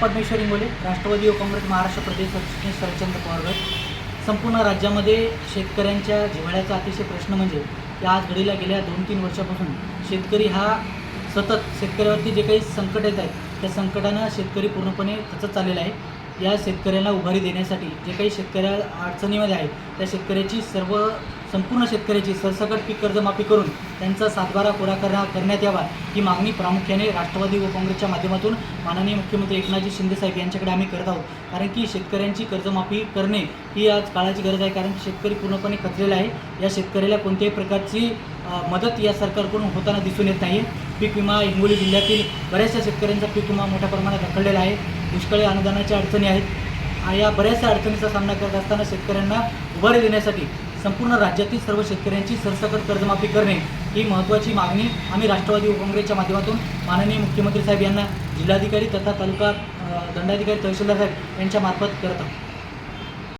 परमेश्वर इंगोले राष्ट्रवादी व काँग्रेस महाराष्ट्र प्रदेश सरचिटणीस शरदचंद्र पवार संपूर्ण राज्यामध्ये शेतकऱ्यांच्या जिव्हाळ्याचा अतिशय प्रश्न म्हणजे या आज घडीला गेल्या दोन तीन वर्षापासून शेतकरी हा सतत शेतकऱ्यावरती जे काही संकट येत आहेत त्या संकटानं शेतकरी पूर्णपणे खचत चाललेला आहे. या शेतकऱ्याला उभारी देण्यासाठी जे काही शेतकऱ्या अडचणीमध्ये आहेत त्या शेतकऱ्याची सर्व संपूर्ण शेतकऱ्याची सरसकट पीक कर्जमाफी करून त्यांचा सातबारा पुरा करा करण्यात यावा ही मागणी प्रामुख्याने राष्ट्रवादी व काँग्रेसच्या माध्यमातून माननीय मुख्यमंत्री एकनाथजी शिंदेसाहेब यांच्याकडे आम्ही करत आहोत. कारण की शेतकऱ्यांची कर्जमाफी करणे ही आज काळाची गरज आहे. कारण की शेतकरी पूर्णपणे खचलेला आहे. या शेतकऱ्याला कोणत्याही प्रकारची मदत या सरकारकडून होताना दिसून येत नाही पीक विमा हिंगोली जिल्ह्यातील बऱ्याचशा शेतकऱ्यांचा पीक विमा मोठ्या प्रमाणात रखडलेला आहे. दुष्काळी अनुदानाच्या अडचणी आहेत. या बऱ्याचशा अडचणीचा सामना करत असताना शेतकऱ्यांना उभारी देण्यासाठी संपूर्ण राज्यातील सर्व शेतकऱ्यांची सरसकट कर्जमाफी करणे ही महत्त्वाची मागणी आम्ही राष्ट्रवादी काँग्रेसच्या माध्यमातून माननीय मुख्यमंत्री साहेब यांना जिल्हाधिकारी तथा तालुका दंडाधिकारी तहसीलदार साहेब यांच्या मार्फत करत आहोत.